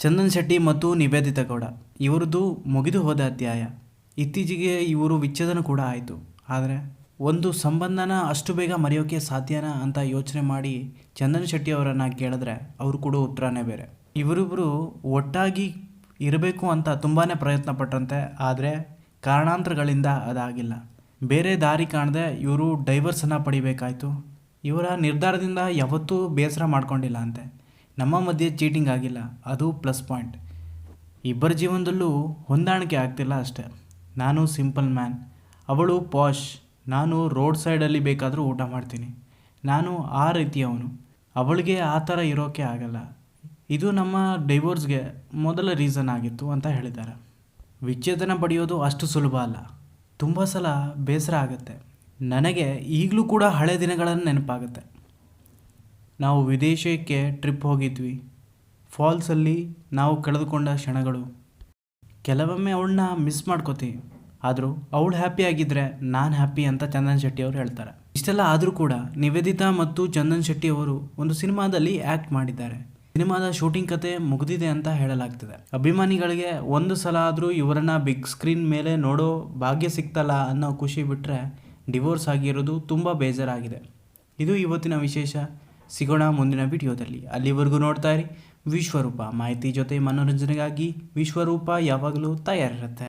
ಚಂದನ್ ಶೆಟ್ಟಿ ಮತ್ತು ನಿವೇದಿತ ಗೌಡ. ಇವರದ್ದು ಮುಗಿದು ಹೋದ ಅಧ್ಯಾಯ. ಇತ್ತೀಚೆಗೆ ಇವರು ವಿಚ್ಛೇದನ ಕೂಡ ಆಯಿತು. ಆದರೆ ಒಂದು ಸಂಬಂಧನ ಅಷ್ಟು ಬೇಗ ಮರೆಯೋಕೆ ಸಾಧ್ಯನಾ ಅಂತ ಯೋಚನೆ ಮಾಡಿ ಚಂದನ್ ಶೆಟ್ಟಿ ಅವರನ್ನು ಕೇಳಿದ್ರೆ ಅವರು ಕೂಡ ಉತ್ತರನೇ ಬೇರೆ. ಇವರಿಬ್ಬರು ಒಟ್ಟಾಗಿ ಇರಬೇಕು ಅಂತ ತುಂಬಾ ಪ್ರಯತ್ನ ಪಟ್ಟರಂತೆ ಆದರೆ ಕಾರಣಾಂತರಗಳಿಂದ ಅದಾಗಿಲ್ಲ. ಬೇರೆ ದಾರಿ ಕಾಣದೆ ಇವರು ಡೈವರ್ಸನ್ನು ಪಡಿಬೇಕಾಯಿತು. ಇವರ ನಿರ್ಧಾರದಿಂದ ಯಾವತ್ತೂ ಬೇಸರ ಮಾಡ್ಕೊಂಡಿಲ್ಲ ಅಂತೆ. ನಮ್ಮ ಮಧ್ಯೆ ಚೀಟಿಂಗ್ ಆಗಿಲ್ಲ. ಅದು ಪ್ಲಸ್ ಪಾಯಿಂಟ್ ಇಬ್ಬರ ಜೀವನದಲ್ಲೂ ಹೊಂದಾಣಿಕೆ ಆಗ್ತಿಲ್ಲ ಅಷ್ಟೆ. ನಾನು ಸಿಂಪಲ್ ಮ್ಯಾನ್ ಅವಳು ಪಾಶ್ ನಾನು ರೋಡ್ ಸೈಡಲ್ಲಿ ಬೇಕಾದರೂ ಊಟ ಮಾಡ್ತೀನಿ. ನಾನು ಆ ರೀತಿಯವನು. ಅವಳಿಗೆ ಆ ಥರ ಇರೋಕ್ಕೆ ಆಗಲ್ಲ. ಇದು ನಮ್ಮ ಡೈವೋರ್ಸ್ಗೆ ಮೊದಲ ರೀಸನ್ ಆಗಿತ್ತು ಅಂತ ಹೇಳಿದ್ದಾರೆ. ವಿಚ್ಛೇದನ ಪಡೆಯೋದು ಅಷ್ಟು ಸುಲಭ ಅಲ್ಲ. ತುಂಬ ಸಲ ಬೇಸರ ಆಗುತ್ತೆ. ನನಗೆ ಈಗಲೂ ಕೂಡ ಹಳೆ ದಿನಗಳನ್ನು ನೆನಪಾಗುತ್ತೆ. ನಾವು ವಿದೇಶಕ್ಕೆ ಟ್ರಿಪ್ ಹೋಗಿದ್ವಿ. ಫಾಲ್ಸಲ್ಲಿ ನಾವು ಕಳೆದುಕೊಂಡ ಕ್ಷಣಗಳು. ಕೆಲವೊಮ್ಮೆ ಅವಳನ್ನ ಮಿಸ್ ಮಾಡ್ಕೋತೀವಿ ಆದರೂ ಅವಳು ಹ್ಯಾಪಿ ಆಗಿದ್ದರೆ ನಾನು ಹ್ಯಾಪಿ ಅಂತ ಚಂದನ್ ಶೆಟ್ಟಿ ಅವರು ಹೇಳ್ತಾರೆ. ಇಷ್ಟೆಲ್ಲ ಆದರೂ ಕೂಡ ನಿವೇದಿತಾ ಮತ್ತು ಚಂದನ್ ಶೆಟ್ಟಿ ಅವರು ಒಂದು ಸಿನಿಮಾದಲ್ಲಿ ಆ್ಯಕ್ಟ್ ಮಾಡಿದ್ದಾರೆ. ಸಿನಿಮಾದ ಶೂಟಿಂಗ್ ಕತೆ ಮುಗಿದಿದೆ ಅಂತ ಹೇಳಲಾಗ್ತಿದೆ. ಅಭಿಮಾನಿಗಳಿಗೆ ಒಂದು ಸಲ ಆದರೂ ಇವರನ್ನ ಬಿಗ್ ಸ್ಕ್ರೀನ್ ಮೇಲೆ ನೋಡೋ ಭಾಗ್ಯ ಸಿಕ್ತಲ್ಲ ಅನ್ನೋ ಖುಷಿ ಬಿಟ್ಟರೆ ಡಿವೋರ್ಸ್ ಆಗಿರೋದು ತುಂಬ ಬೇಜಾರಾಗಿದೆ. ಇದು ಇವತ್ತಿನ ವಿಶೇಷ. ಸಿಗೋಣ ಮುಂದಿನ ವಿಡಿಯೋದಲ್ಲಿ. ಅಲ್ಲಿವರೆಗೂ ನೋಡ್ತಾ ಇರಿ ವಿಶ್ವರೂಪ. ಮಾಹಿತಿ ಜೊತೆ ಮನೋರಂಜನೆಗಾಗಿ ವಿಶ್ವರೂಪ ಯಾವಾಗಲೂ ತಯಾರಿರುತ್ತೆ.